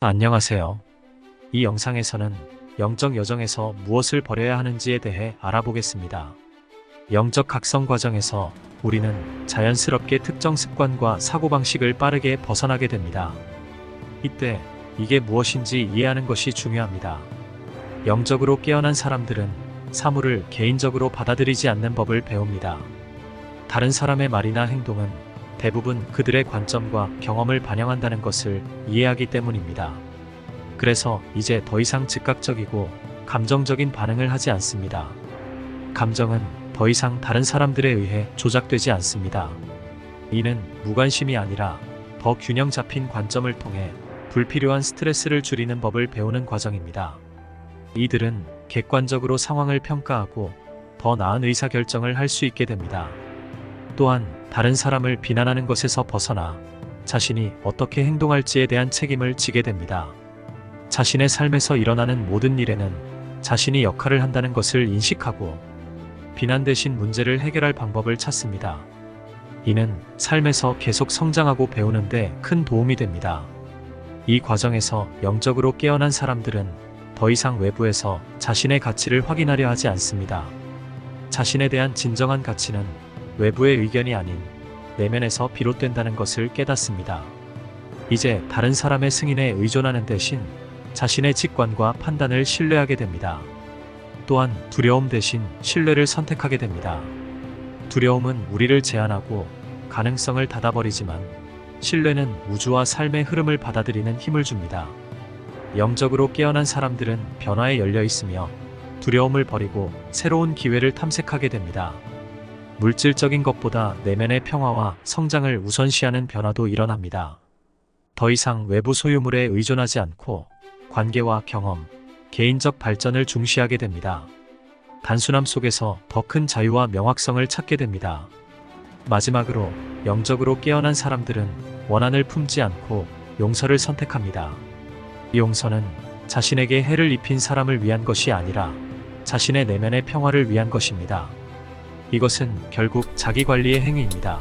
안녕하세요. 이 영상에서는 영적 여정에서 무엇을 버려야 하는지에 대해 알아보겠습니다. 영적 각성 과정에서 우리는 자연스럽게 특정 습관과 사고방식을 빠르게 벗어나게 됩니다. 이때 이게 무엇인지 이해하는 것이 중요합니다. 영적으로 깨어난 사람들은 사물을 개인적으로 받아들이지 않는 법을 배웁니다. 다른 사람의 말이나 행동은 대부분 그들의 관점과 경험을 반영한다는 것을 이해하기 때문입니다. 그래서 이제 더 이상 즉각적이고 감정적인 반응을 하지 않습니다. 감정은 더 이상 다른 사람들에 의해 조작되지 않습니다. 이는 무관심이 아니라 더 균형 잡힌 관점을 통해 불필요한 스트레스를 줄이는 법을 배우는 과정입니다. 이들은 객관적으로 상황을 평가하고 더 나은 의사결정을 할 수 있게 됩니다. 또한 다른 사람을 비난하는 것에서 벗어나 자신이 어떻게 행동할지에 대한 책임을 지게 됩니다. 자신의 삶에서 일어나는 모든 일에는 자신이 역할을 한다는 것을 인식하고 비난 대신 문제를 해결할 방법을 찾습니다. 이는 삶에서 계속 성장하고 배우는데 큰 도움이 됩니다. 이 과정에서 영적으로 깨어난 사람들은 더 이상 외부에서 자신의 가치를 확인하려 하지 않습니다. 자신에 대한 진정한 가치는 외부의 의견이 아닌 내면에서 비롯된다는 것을 깨닫습니다. 이제 다른 사람의 승인에 의존하는 대신 자신의 직관과 판단을 신뢰하게 됩니다. 또한 두려움 대신 신뢰를 선택하게 됩니다. 두려움은 우리를 제한하고 가능성을 닫아버리지만 신뢰는 우주와 삶의 흐름을 받아들이는 힘을 줍니다. 영적으로 깨어난 사람들은 변화에 열려 있으며 두려움을 버리고 새로운 기회를 탐색하게 됩니다. 물질적인 것보다 내면의 평화와 성장을 우선시하는 변화도 일어납니다. 더 이상 외부 소유물에 의존하지 않고 관계와 경험, 개인적 발전을 중시하게 됩니다. 단순함 속에서 더 큰 자유와 명확성을 찾게 됩니다. 마지막으로 영적으로 깨어난 사람들은 원한을 품지 않고 용서를 선택합니다. 이 용서는 자신에게 해를 입힌 사람을 위한 것이 아니라 자신의 내면의 평화를 위한 것입니다. 이것은 결국 자기 관리의 행위입니다.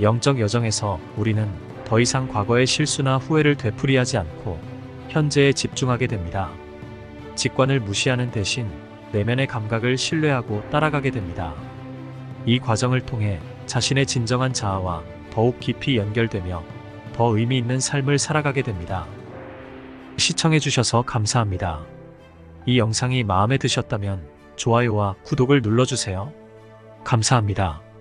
영적 여정에서 우리는 더 이상 과거의 실수나 후회를 되풀이하지 않고 현재에 집중하게 됩니다. 직관을 무시하는 대신 내면의 감각을 신뢰하고 따라가게 됩니다. 이 과정을 통해 자신의 진정한 자아와 더욱 깊이 연결되며 더 의미 있는 삶을 살아가게 됩니다. 시청해주셔서 감사합니다. 이 영상이 마음에 드셨다면 좋아요와 구독을 눌러주세요. 감사합니다.